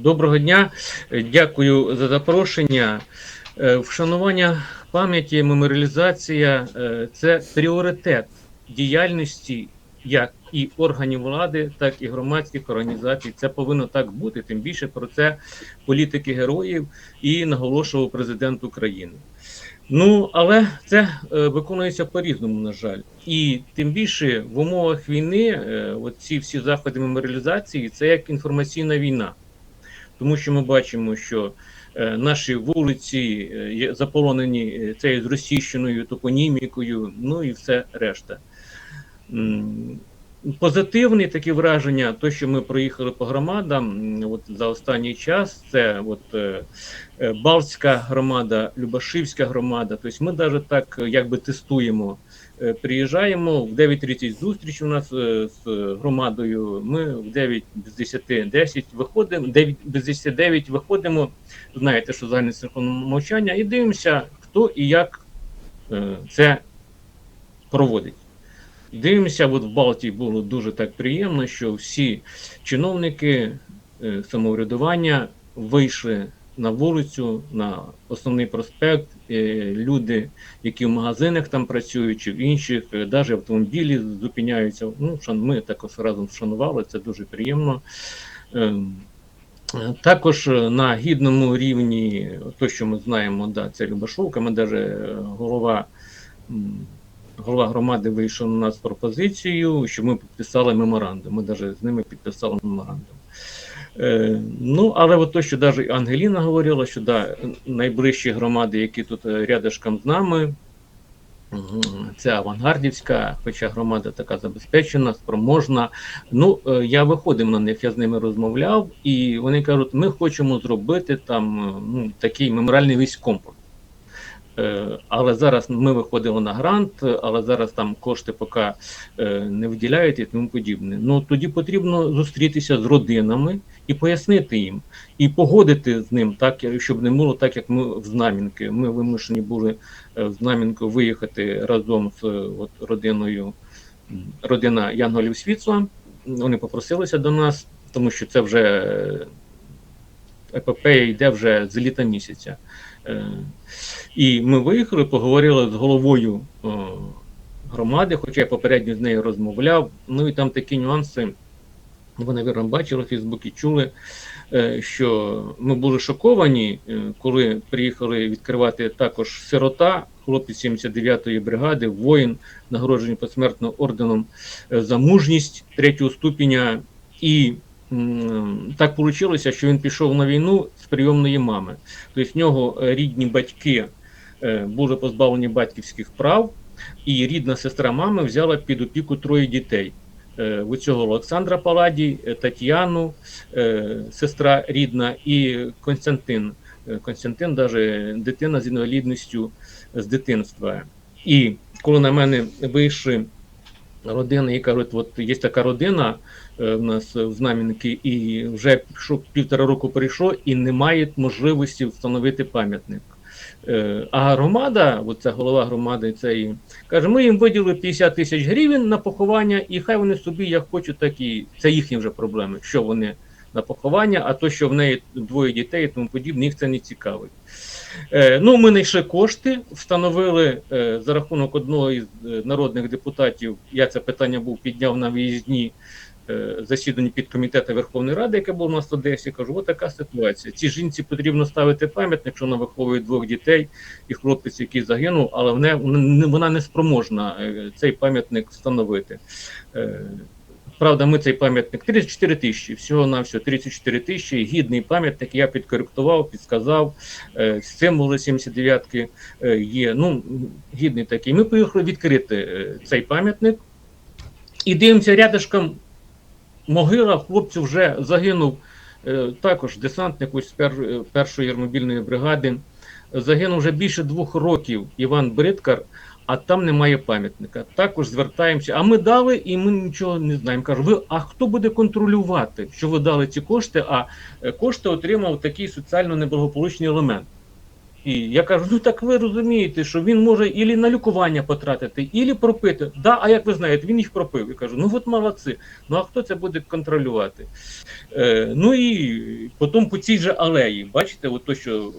Доброго дня, дякую за запрошення. Е, Вшанування пам'яті, меморіалізація е, це пріоритет діяльності як і органів влади, так і громадських організацій. Це повинно так бути. Тим більше про це політики героїв і наголошував президент України. Ну, але це е, виконується по-різному, на жаль. І тим більше в умовах війни, е, от ці всі заходи меморіалізації, це як інформаційна війна. Тому що ми бачимо, що е, наші вулиці е, є заполонені е, цією зросійщеною топонімікою, ну і все решта. М, Позитивні такі враження, то, що ми проїхали по громадам от за останній час, це от Балтська громада, Любашівська громада. Тобто ми навіть так якби тестуємо. Е, Приїжджаємо в 9.30 зустріч у нас е, з громадою. Ми в 9 без 10, 10 виходимо, 9 без 10 9 виходимо. Знаєте, що загальне синхронне мовчання, і дивимося, хто і як е, це проводить. Дивимося, от в Балтії було дуже так приємно, що всі чиновники самоврядування вийшли на вулицю, на основний проспект. Е, люди, які в магазинах там працюють, чи в інших, навіть автомобілі зупиняються. Ну, ми також разом вшанували, це дуже приємно. Ем, е, Також е, на гідному рівні, то, що ми знаємо, да, це Любашовка, ми навіть голова. голова громади вийшов на нас з пропозицією, що ми підписали меморандум. Ми навіть з ними підписали меморандум. Е, ну, але от то, що навіть Ангеліна говорила, що да, найближчі громади, які тут е, рядышком з нами, це авангардівська, хоча громада така забезпечена, спроможна. Ну, е, я виходив на них, я з ними розмовляв, і вони кажуть, ми хочемо зробити там ну, такий меморіальний весь комплекс. Е, Але зараз ми виходили на грант, але зараз там кошти поки е, не виділяють і тому подібне. Ну тоді потрібно зустрітися з родинами і пояснити їм, і погодити з ним, так щоб не було так, як ми в Знам'янки. Ми вимушені були е, в Знам'янку виїхати разом з от, родиною, родина Янголів Світла. Вони попросилися до нас, тому що це вже епопея йде вже з літа місяця. Е, І ми виїхали, поговорили з головою е, громади, хоча я попередньо з нею розмовляв. Ну і там такі нюанси. Ви, навірно, бачили в Фейсбуці, чули, е, що ми були шоковані, коли приїхали відкривати також сирота, хлопець 79-ї бригади, воїн, нагороджений посмертно орденом за мужність третього ступеня. І так вийшло, що він пішов на війну з прийомної мами. Тобто в нього е, рідні батьки е, були позбавлені батьківських прав, і рідна сестра мами взяла під опіку троє дітей. Е, У цього Олександра Паладій, е, Тетяну, е, сестра рідна, і Константин. Е, Константин, навіть дитина з інвалідністю з дитинства. І коли на мене вийшли родини і кажуть, от є така родина е, в нас в Знам'янки, і вже пішов півтора року прийшло, і немає можливості встановити пам'ятник. Е, А громада, от ця голова громади, цієї, каже: ми їм виділили 50 тисяч гривень на поховання, і хай вони собі як хочуть, так і це їхні вже проблеми, що вони на поховання, а то, що в неї двоє дітей і тому подібне, їх це не цікавить. Е, ну, ми знайшли кошти, встановили е, за рахунок одного із е, народних депутатів. Я це питання був підняв на виїзні засіданні підкомітету Верховної Ради, яке було у нас в Одесі. Кажу, от така ситуація. Цій жінці потрібно ставити пам'ятник, що вона виховує двох дітей і хлопець, який загинув, але вона, не спроможна цей пам'ятник встановити. Правда, ми цей пам'ятник 34 тисячі, всього на всього 34 тисячі, гідний пам'ятник, я підкоректував, підсказав, е, символи 79-ки е, є. Ну, гідний такий. Ми поїхали відкрити е, цей пам'ятник і дивимося рядышком могила, хлопцю вже загинув також десантник ось з першої аеромобільної бригади. Загинув вже більше двох років Іван Бриткар, а там немає пам'ятника. Також звертаємося. А ми дали і ми нічого не знаємо. Кажу, ви, а хто буде контролювати, що ви дали ці кошти? А е, кошти отримав такий соціально неблагополучний елемент. І я кажу: ну так ви розумієте, що він може ілі на лікування потратити, ілі пропити. Да, а як ви знаєте, він їх пропив. Я кажу, ну от молодці. Ну а хто це буде контролювати? Е, ну і потім по цій же алеї, бачите, от то, що е,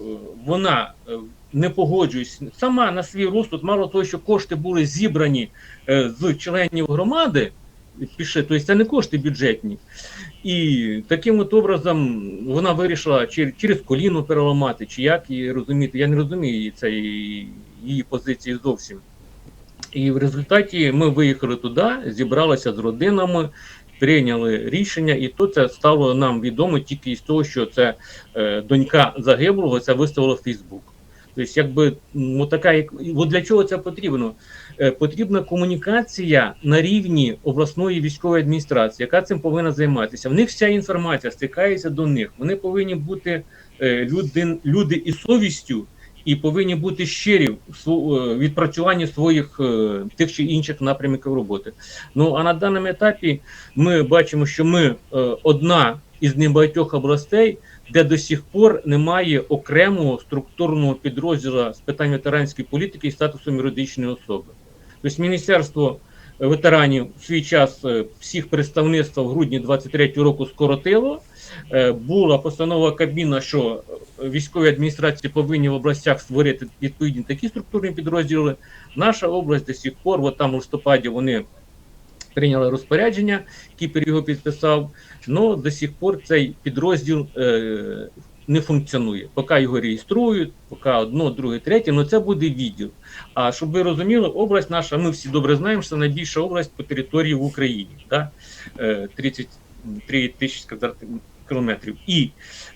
вона е, не погоджується сама на свій розсуд, мало того, що кошти були зібрані е, з членів громади. Пише, тобто це не кошти бюджетні. І таким от образом вона вирішила через, коліно переламати, чи як її розуміти. Я не розумію цієї її позиції зовсім. І в результаті ми виїхали туди, зібралися з родинами, прийняли рішення, і то це стало нам відомо тільки із того, що це е, донька загиблого це виставила в Фейсбук. Тобто, якби ну, така, як от для чого це потрібно? Е, потрібна комунікація на рівні обласної військової адміністрації, яка цим повинна займатися. В них вся інформація стикається до них. Вони повинні бути е, люди, люди із совістю і повинні бути щирі в е, відпрацюванні своїх тих чи інших напрямків роботи. Ну а на даному етапі ми бачимо, що ми одна із небагатьох областей, де до сих пор немає окремого структурного підрозділу з питань ветеранської політики і статусу юридичної особи. Тобто Міністерство ветеранів в свій час е, всіх представництв в грудні 23 року скоротило. Е, Була постанова Кабміна, що е, військові адміністрації повинні в областях створити відповідні такі структурні підрозділи. Наша область до сих пор, от там в листопаді вони прийняли розпорядження, Кіпер його підписав. але до сих пор цей підрозділ е, не функціонує. Поки його реєструють, поки одно, друге, третє, але це буде відділ. А щоб ви розуміли, область наша, ми всі добре знаємо, що це найбільша область по території в Україні. Да? Е, 33 тисячі квадратних кілометрів. І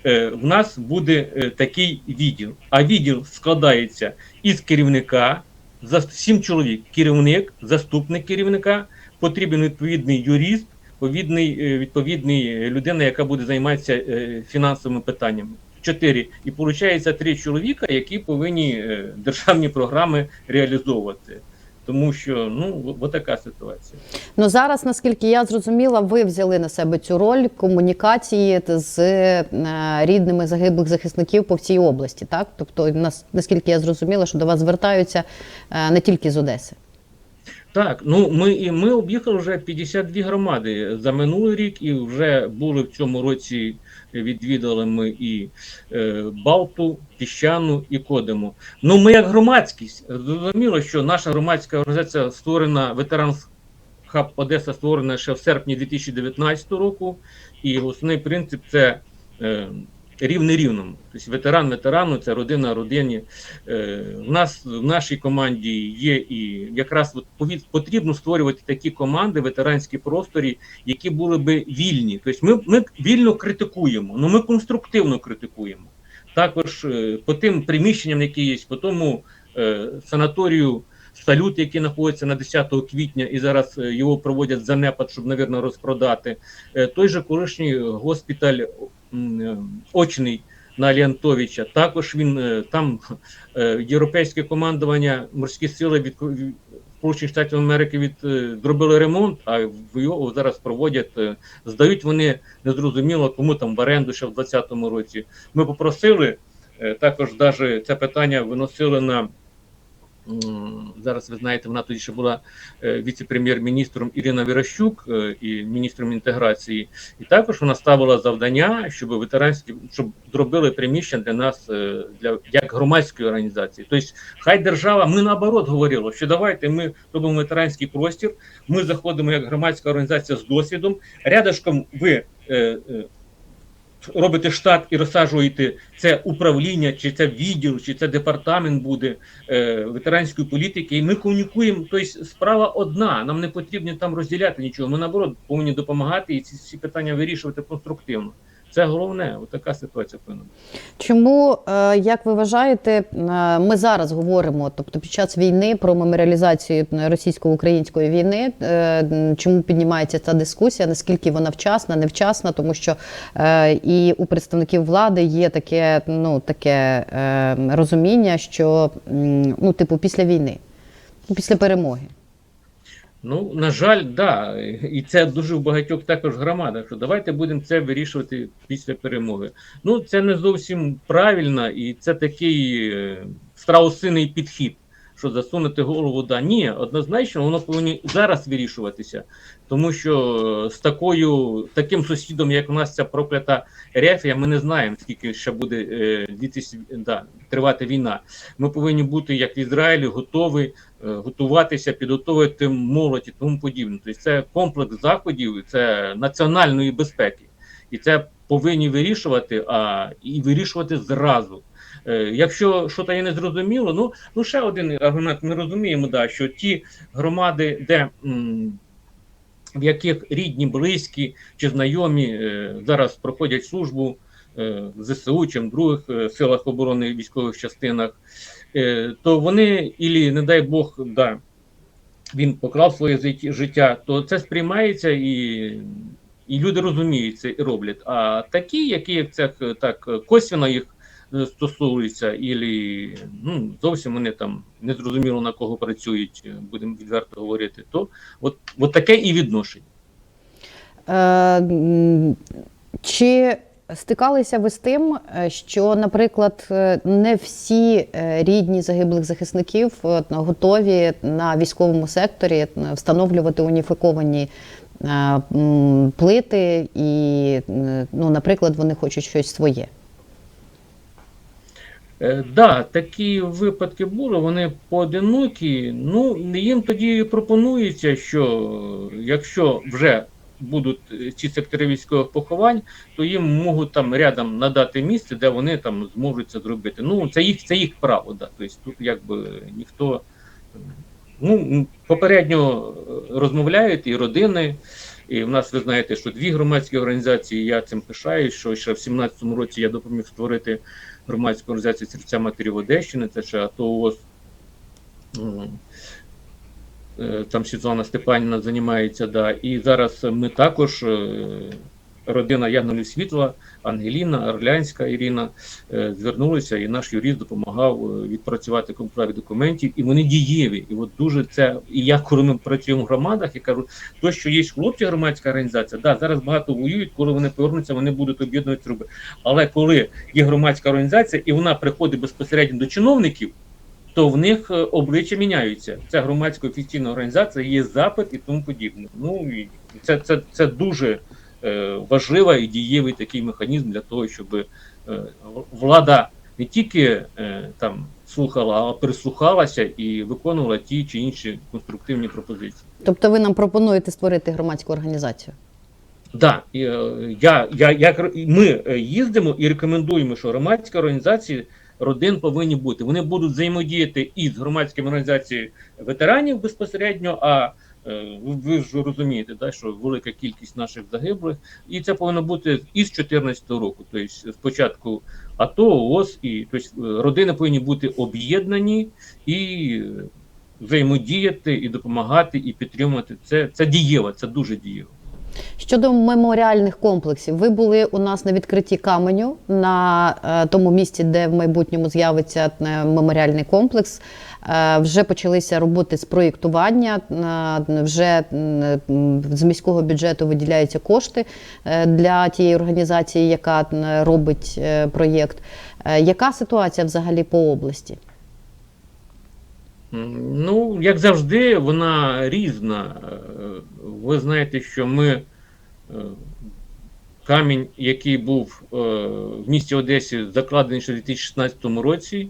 е, в нас буде е, такий відділ. А відділ складається із керівника, за сім чоловік, керівник, заступник керівника, потрібен відповідний юрист, відповідний, е, відповідний е, людина, яка буде займатися е, фінансовими питаннями. Чотири. І виходить три чоловіка, які повинні державні програми реалізовувати. Тому що ну от така ситуація. Ну зараз, наскільки я зрозуміла, ви взяли на себе цю роль комунікації з е, рідними загиблих захисників по всій області, так? Тобто, нас, наскільки я зрозуміла, що до вас звертаються е, не тільки з Одеси. Так, ну ми і ми об'їхали вже 52 громади за минулий рік, і вже були в цьому році. Відвідали ми і е, Балту, Піщану і Кодему. Ну, ми як громадськість зрозуміло, що наша громадська організація створена ветеранс хаб Одеса створена ще в серпні 2019 року, і основний принцип це е, рівне рівному. Тобто ветеран ветерану, це родина родині. Е, в нас в нашій команді є і якраз от потрібно створювати такі команди, ветеранські просторі, які були би вільні. Тобто ми, ми вільно критикуємо, але ми конструктивно критикуємо. Також е, по тим приміщенням, які є, по тому е, санаторію салют, який знаходиться на 10 квітня, і зараз е, його проводять занепад, щоб, мабуть, розпродати. Е, той же колишній госпіталь е, очний на Леонтовича. Також він е, там е, європейське командування морські сили від Сполучених Штатів Америки від е, зробили ремонт, а його зараз проводять. е, Здають вони незрозуміло, кому там в оренду ще в 2020 році. Ми попросили е, також, даже це питання виносили на. Зараз ви знаєте, вона тоді ще була е, віце-прем'єр-міністром Ірина Вірощук е, і міністром інтеграції. І також вона ставила завдання, щоб ветеранські щоб зробили приміщення для нас е, для як громадської організації. Тобто, хай держава, ми наоборот говорили, що давайте ми робимо ветеранський простір. Ми заходимо як громадська організація з досвідом. Рядышком ви. Робите штат і розсаджуєте це управління, чи це відділ, чи це департамент буде е, ветеранської політики. І ми комунікуємо. Тобто справа одна. Нам не потрібно там розділяти нічого. Ми наоборот повинні допомагати і ці всі питання вирішувати конструктивно. Це головне. Отака ситуація повинна бути. Чому, е, як ви вважаєте, е, ми зараз говоримо, тобто під час війни про меморіалізацію російсько-української війни, е, чому піднімається ця дискусія, наскільки вона вчасна, невчасна, тому що е, і у представників влади є таке, ну, таке е, розуміння, що ну, типу, після війни, після перемоги. Ну, на жаль, да. І це дуже в багатьох також громадах. Що давайте будемо це вирішувати після перемоги. Ну, це не зовсім правильно, і це такий е, страусиний підхід, що засунути голову. Да. Ні, однозначно, воно повинно зараз вирішуватися. Тому що е, з такою таким сусідом, як у нас ця проклята Рефія, ми не знаємо, скільки ще буде е, да, тривати війна. Ми повинні бути, як в Ізраїлі, готові е, готуватися, підготовити молодь і тому подібне. Тобто це комплекс заходів, це національної безпеки, і це повинні вирішувати, а і вирішувати зразу. Е, Якщо щось є незрозуміло, ну ну ще один аргумент. Ми розуміємо, да, що ті громади, де в яких рідні, близькі чи знайомі е, зараз проходять службу е, в ЗСУ чи в других силах оборони військових частинах, то вони, ілі, не дай Бог, да, він поклав своє життя, то це сприймається і, і люди розуміють це і роблять. А такі, які це е, так косвіно їх стосуються, ілі ну, зовсім вони там не зрозуміло на кого працюють, е, будемо відверто говорити, то от, от таке і відношення. Е, Чи стикалися ви з тим, е, що, наприклад, е, не всі е, рідні загиблих захисників е, готові на військовому секторі е, встановлювати уніфіковані е, плити, і, е, ну, наприклад, вони хочуть щось своє? Е, да, такі випадки були, вони поодинокі. Ну, їм тоді пропонується, що якщо вже будуть е, ці сектори військових поховань, то їм можуть там рядом надати місце, де вони там зможуть це зробити. Ну, це їх, це їх право, да. Тобто тут якби ніхто. Ну, попередньо е, розмовляють і родини. І в нас ви знаєте, що дві громадські організації, я цим пишаюсь, що ще в 17-му році я допоміг створити громадську організацію серця матерів Одещини, це ще АТО ООС. Е, Там Світлана Степанівна займається, да. І зараз ми також, е, родина Ягнулів Світла, Ангеліна, Орлянська Ірина, е, звернулися, і наш юрист допомагав е, відпрацювати комплект документів, і вони дієві. І от дуже це. І я, коли ми працюємо в громадах, я кажу, то, що є хлопці, громадська організація, да, зараз багато воюють, коли вони повернуться, вони будуть об'єднувати руби. Але коли є громадська організація і вона приходить безпосередньо до чиновників, то в них е, обличчя міняються. Це громадська офіційна організація, є запит і тому подібне. Ну і це, це, це дуже важливий і дієвий такий механізм для того, щоб е, влада не тільки е, там слухала, а прислухалася і виконувала ті чи інші конструктивні пропозиції. Тобто ви нам пропонуєте створити громадську організацію? Да, е, я, я, як ми е, їздимо і рекомендуємо, що громадські організації родин повинні бути. Вони будуть взаємодіяти із громадськими організаціями ветеранів безпосередньо. А е, ви, ви ж розумієте, да, що велика кількість наших загиблих, і це повинно бути із 2014 року. Тобто спочатку АТО, ООС, і тобто, е, родини повинні бути об'єднані і е, взаємодіяти, і допомагати, і підтримувати. Це, це дієво, це дуже дієво. Щодо меморіальних комплексів, ви були у нас на відкритті каменю на е, тому місці, де в майбутньому з'явиться е, меморіальний комплекс. Е, вже почалися роботи з проєктування. е, вже з міського бюджету виділяються кошти е, для тієї організації, яка робить проєкт. Яка ситуація взагалі по області? Ну, як завжди, вона різна. Ви знаєте, що ми камінь, який був в місті Одесі, закладений ще в 2016 році.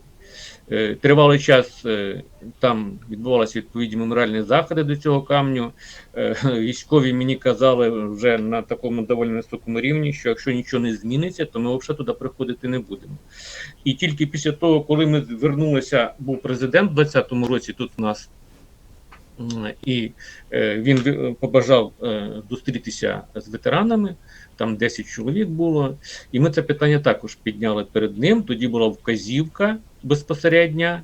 Е, Тривалий час е, там відбувалися відповідні меморіальні заходи до цього камню. Е, Військові мені казали вже на такому доволі високому рівні, що якщо нічого не зміниться, то ми взагалі туди приходити не будемо. І тільки після того, коли ми звернулися, був президент у 2020 році тут у нас, і він побажав зустрітися з ветеранами. Там 10 чоловік було, і ми це питання також підняли перед ним. Тоді була вказівка безпосередня,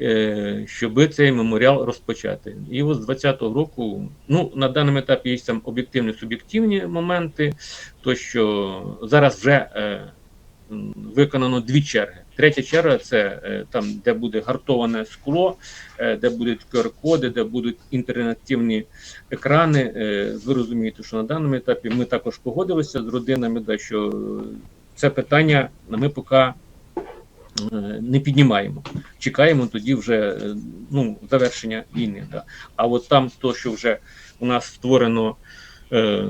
е, щоб цей меморіал розпочати. І от з 20-го року, ну на даному етапі є там об'єктивні суб'єктивні моменти, то що зараз вже е, виконано дві черги. Третя черга це е, там, де буде гартоване скло, де будуть QR-коди, де будуть інтерактивні екрани. Ви розумієте, що на даному етапі ми також погодилися з родинами, да, що це питання ми поки не піднімаємо. Чекаємо тоді вже е, ну, завершення війни. Да. А от там то, що вже у нас створено е,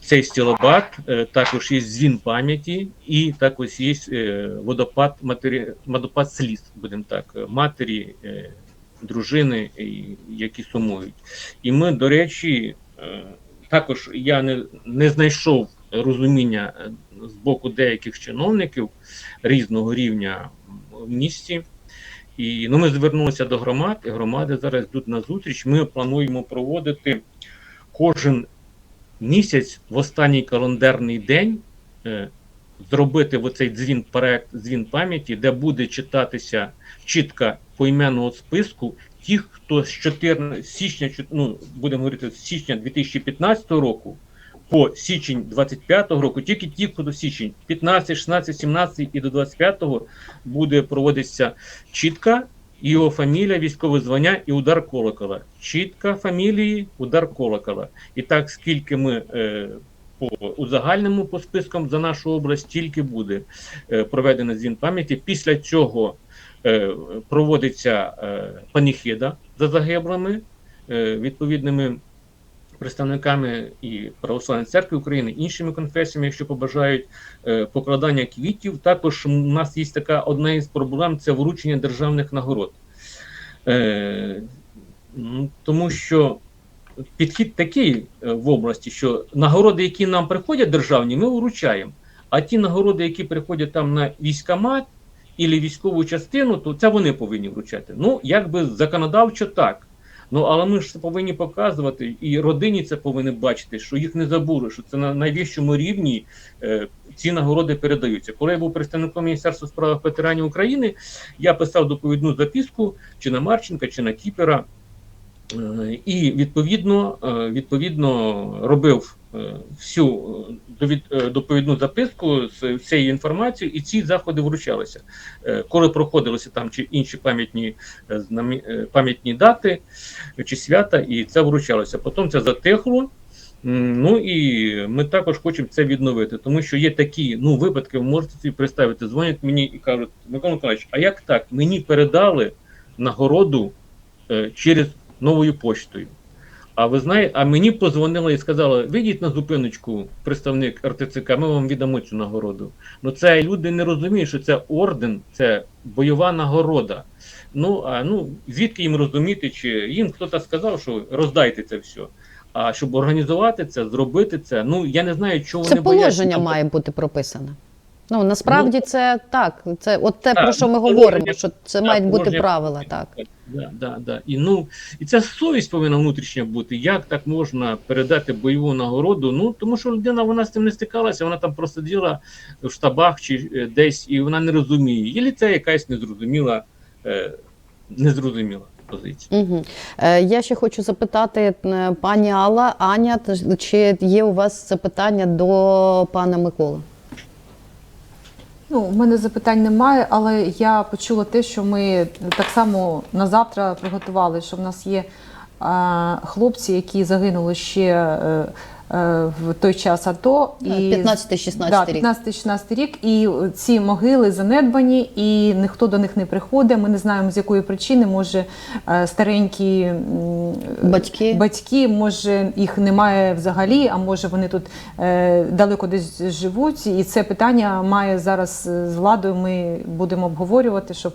цей стілобат, е, також є дзвін пам'яті, і також є е, водопад, матері, водопад сліз, будемо так, е, матері, е, дружини, і, які сумують. І ми, до речі, е, також я не, не знайшов розуміння е, з боку деяких чиновників різного рівня в місті. І ну, ми звернулися до громад, і громади зараз йдуть на зустріч. Ми плануємо проводити кожен місяць в останній календарний день. е, Зробити оцей дзвін проект дзвін пам'яті, де буде читатися чітко поіменного списку тих, хто з 14 січня, ну будемо говорити, з січня 2015 року по січень 25 року, тільки ті, хто до січень 15, 16, 17 і до 25 буде проводитися чітка його фамілія, військове звання і удар колокола. Чітка фамілії, удар колокола. І так, скільки ми е, по узагальному по спискам за нашу область, тільки буде е, проведено дзвін пам'яті. Після цього е, проводиться е, паніхида за загиблими е, відповідними представниками і Православної церкви України, іншими конфесіями, якщо побажають е, покладання квітів. Також у нас є така одна із проблем це вручення державних нагород. Е, тому що підхід такий е, в області, що нагороди, які нам приходять державні, ми вручаємо. А ті нагороди, які приходять там на військомат і військову частину, то це вони повинні вручати. Ну, якби законодавчо так. Ну, але ми ж це повинні показувати, і родині це повинні бачити, що їх не забули, що це на найвищому рівні е, ці нагороди передаються. Коли я був представником Міністерства справ ветеранів України, я писав доповідну записку чи на Марченка, чи на Кіпера. Е, І відповідно, е, відповідно робив е, всю доповідну записку з цією інформацією, і ці заходи вручалися. Коли проходилися там чи інші пам'ятні пам'ятні дати чи свята, і це вручалося. Потім це затихло. Ну і ми також хочемо це відновити, тому що є такі ну випадки, ви можете собі представити, дзвонять мені і кажуть, Микола Миколаївич, а як так? Мені передали нагороду через новою поштою. А ви знаєте, а мені позвонили і сказали: вийдіть на зупиночку, представник РТЦК, ми вам віддамо цю нагороду. Ну це люди не розуміють, що це орден, це бойова нагорода. Ну а ну звідки їм розуміти, чи їм хтось сказав, що роздайте це все. А щоб організувати це, зробити це, ну я не знаю, чого Це вони бояться. положення Там має бути прописане. Ну насправді це так. Це от те, Так, про що ми говоримо, що це так, мають бути положення- правила, так. Да, да, да. І ну і ця совість повинна внутрішня бути. Як так можна передати бойову нагороду? Ну тому що людина вона з цим не стикалася, вона там просиділа в штабах чи е, десь, і вона не розуміє. Єлі це якась незрозуміла, е, незрозуміла позиція. Угу. Я ще хочу запитати пані Алла, Аня, чи є у вас запитання до пана Миколи? Ну, у мене запитань немає, але я почула те, що ми так само на завтра приготували, що в нас є е, хлопці, які загинули ще е, в той час АТО. І... 15-16 Да, рік. 15-16 рік, і ці могили занедбані, і ніхто до них не приходить. Ми не знаємо з якої причини. Може е, старенькі Батьки. батьки, може їх немає взагалі, а може вони тут е, далеко десь живуть. І це питання має зараз е, з владою. Ми будемо обговорювати, щоб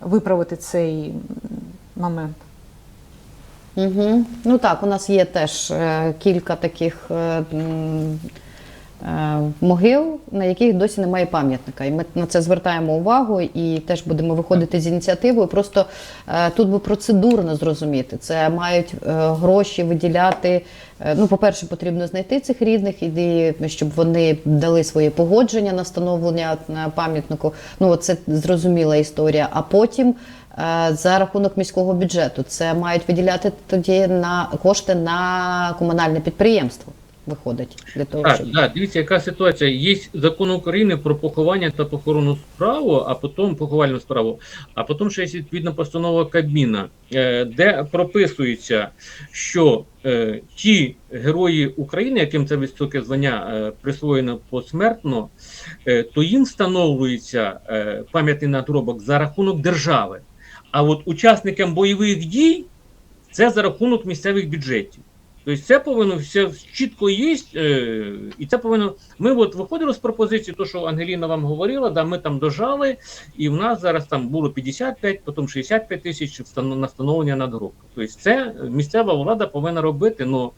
виправити цей момент. Угу. Ну так, у нас є теж е, кілька таких е, могил, на яких досі немає пам'ятника. І ми на це звертаємо увагу і теж будемо виходити з ініціативою. Просто е, тут би процедурно зрозуміти. Це мають е, гроші виділяти. Е, Ну, по-перше, потрібно знайти цих рідних, і щоб вони дали своє погодження на встановлення пам'ятнику. Ну, це зрозуміла історія. А потім е, за рахунок міського бюджету це мають виділяти тоді на кошти на комунальне підприємство. Виходить для того, Так, щоб да, дивіться, яка ситуація. Є закон України про поховання та похоронну справу, а потім поховальну справу, а потім ще є відповідна постанова Кабміна, е, де прописується, що е, ті герої України, яким це високе звання е, присвоєно посмертно, то їм встановлюється пам'ятний надробок за рахунок держави. А от учасникам бойових дій це за рахунок місцевих бюджетів. Тобто це повинно все чітко є, е, і це повинно. Ми от виходили з пропозиції, то що Ангеліна вам говорила, да, ми там дожали, і в нас зараз там було 55, потім 65 тисяч на встановлення надгробку. Тобто це місцева влада повинна робити. Ну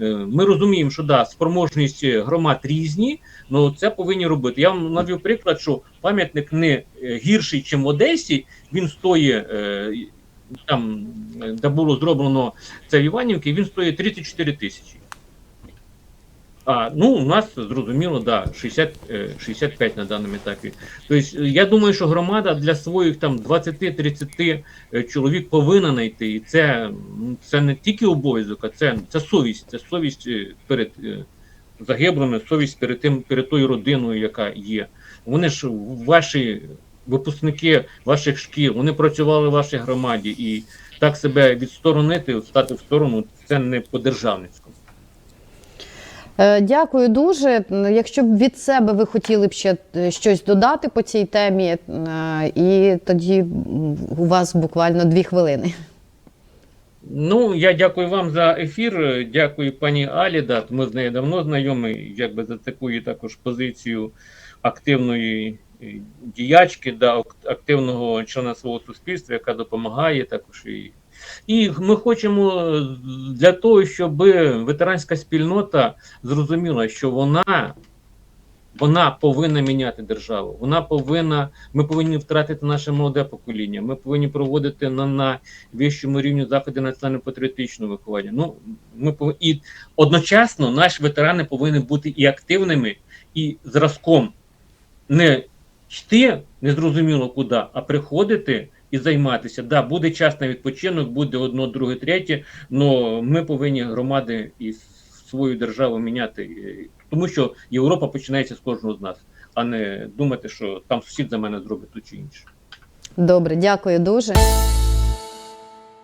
е, ми розуміємо, що да, спроможність громад різні, але це повинні робити. Я вам навів приклад, що пам'ятник не е, гірший, ніж в Одесі, він стоїть. Е, Там, е, де було зроблено це в Іванівці, він стоїть 34 тисячі. А ну, у нас зрозуміло, да, 60, е, 65 на даному етапі. Тобто, е, я думаю, що громада для своїх там 20-30 е, чоловік повинна знайти. І це, це не тільки обов'язок, а це, це совість. Це совість е, перед е, загиблими, совість перед тим, перед тою родиною, яка є. Вони ж ваші випускники ваших шкіл, вони працювали в вашій громаді, і так себе відсторонити, стати в сторону, це не по-державницькому. Е, Дякую дуже. Якщо б від себе ви хотіли б ще е, щось додати по цій темі, е, і тоді у вас буквально дві хвилини. Ну, я дякую вам за ефір. Дякую пані Алі. Да, ми з нею давно знайомі, якби за таку також позицію активної діячки, да, активного члена свого суспільства, яка допомагає також і. І ми хочемо е, для того, щоб ветеранська спільнота зрозуміла, що вона, вона повинна міняти державу. Вона повинна, ми повинні втратити наше молоде покоління. Ми повинні проводити на, на вищому рівні заходи національно-патріотичного виховання. Ну, ми пов... і одночасно наші ветерани повинні бути і активними, і зразком не йти незрозуміло куди, а приходити і займатися. Да, буде час на відпочинок, буде одно, друге, третє, але ми повинні громади і свою державу міняти, тому що Європа починається з кожного з нас, а не думати, що там сусід за мене зробить ту чи інше. Добре, дякую дуже.